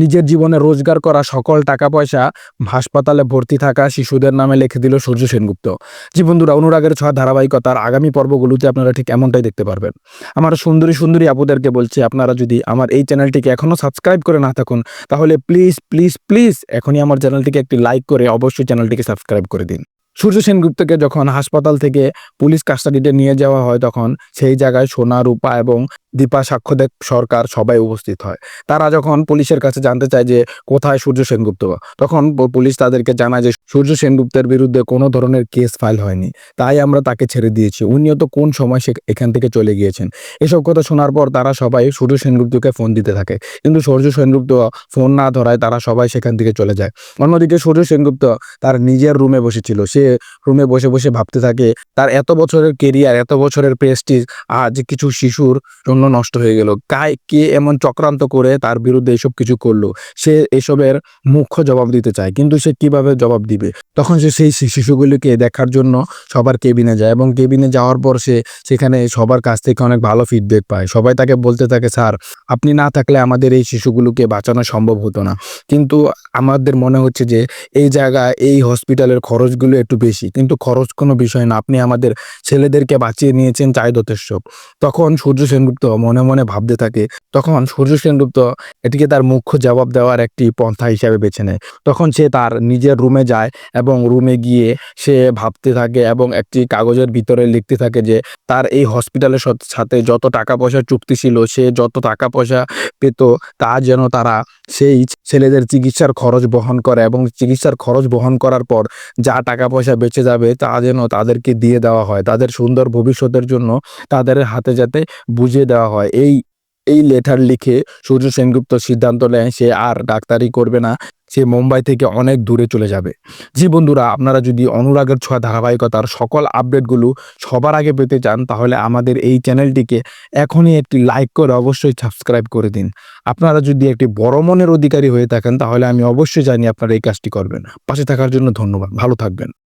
নিজের জীবনে রোজগার করা সকল টাকা পয়সা হাসপাতালে ভর্তি থাকা শিশুদের নামে লিখে দিল সূর্য সেনগুপ্ত। জি বন্ধুরা, অনুরাগের ছোঁয়া ধারাবাহিকতার আগামী পর্বগুলোতে আপনারা ঠিক এমনটাই দেখতে পারবেন। আমার সুন্দরী সুন্দরী আপুদেরকে বলছি, আপনারা যদি আমার এই চ্যানেলটিকে এখনও সাবস্ক্রাইব করে না থাকুন, তাহলে প্লিজ প্লিজ প্লিজ এখনই আমার চ্যানেলটিকে একটি লাইক করে অবশ্যই চ্যানেলটিকে সাবস্ক্রাইব করে দিন। সূর্য সেনগুপ্তকে যখন হাসপাতাল থেকে পুলিশ কাস্টাডিতে নিয়ে যাওয়া হয়, তখন সেই জায়গায় সোনা, রূপা এবং দীপা সাক্ষ্যদেব সরকার সবাই উপস্থিত হয়। তারা যখন পুলিশের কাছে জানতে চায় যে কোথায় সূর্য সেনগুপ্ত, তখন পুলিশ তাদেরকে জানায় যে সূর্য সেনগুপ্তের বিরুদ্ধে কোনো ধরনের কেস ফাইল হয়নি। তাই আমরা তাকে ছেড়ে দিয়েছি। উনিও তো কোন সময় সে এখান থেকে চলে গিয়েছেন। এসব কথা শোনার পর তারা সবাই সূর্য সেনগুপ্তকে ফোন দিতে থাকে। কিন্তু সূর্য সেনগুপ্ত ফোন না ধরায় তারা সবাই সেখান থেকে চলে যায়। অন্যদিকে সূর্য সেনগুপ্ত তার নিজের রুমে বসেছিল। সে রুমে বসে বসে ভাবতে থাকে, তার এত বছরের কেরিয়ার এত বছরের প্রেস্টিজ আজ কিছু শিশুর জন্য নষ্ট হয়ে গেল। কায়, কে এমন চক্রান্ত করে তার বিরুদ্ধে এসব কিছু করল? সে এসবের মুখ্য জবাব দিতে চায়। কিন্তু সে কীভাবে জবাব দিবে? তখন সে সেই শিশুগুলিকে দেখার জন্য সবার কেবিনে যায় এবং কেবিনে যাওয়ার পর সে সেখানে সবার কাছ থেকে অনেক ভালো ফিডব্যাক পায়। সবাই তাকে বলতে থাকে, স্যার, আপনি না থাকলে আমাদের এই শিশুগুলোকে বাঁচানো সম্ভব হতো না। কিন্তু আমাদের মনে হচ্ছে যে এই জায়গায় এই হসপিটালের খরচগুলো একটু বেশি। কিন্তু খরচ কোনো বিষয় না। আপনি আমাদের ছেলেদেরকে বাঁচিয়ে নিয়েছেন চাই যথেষ্ট। তখন সূর্য সেনগুপ্ত মনে মনে ভাবতে থাকে তখন সূর্য সেনগুপ্ত এটিকে তার মুখ্য জবাব দেওয়ার একটি পন্থা হিসাবে বেছে নেয়। তখন সে তার নিজের রুমে যায় এবং রুমে গিয়ে সে ভাবতে থাকে এবং একটি কাগজের ভিতরে লিখতে থাকে যে, তার এই হসপিটালের সাথ- যত টাকা পয়সা চুক্তি ছিল, সে যত টাকা পয়সা পেত, তা যেন তারা সেই ছেলেদের চিকিৎসার খরচ বহন করে এবং চিকিৎসার খরচ বহন করার পর যা টাকা পয়সা বেঁচে যাবে, তা যেন তাদেরকে দিয়ে দেওয়া হয়। তাদের সুন্দর ভবিষ্যতের জন্য তাদের হাতে যাতে বুঝিয়ে দেওয়া হয়। এই এই লেটার লিখে সূর্য সেনগুপ্ত সিদ্ধান্ত নেয় সে আর ডাক্তারি করবে না, সে মুম্বাই থেকে অনেক দূরে চলে যাবে। জি বন্ধুরা, আপনারা যদি অনুরাগের ছোঁয়া ধারাবাহিকতার সকল আপডেটগুলো সবার আগে পেতে চান, তাহলে আমাদের এই চ্যানেলটিকে এখনই একটি লাইক করে অবশ্যই সাবস্ক্রাইব করে দিন। আপনারা যদি একটি বড় মনের অধিকারী হয়ে থাকেন, তাহলে আমি অবশ্যই জানি আপনারা এই কাজটি করবেন। পাশে থাকার জন্য ধন্যবাদ। ভালো থাকবেন।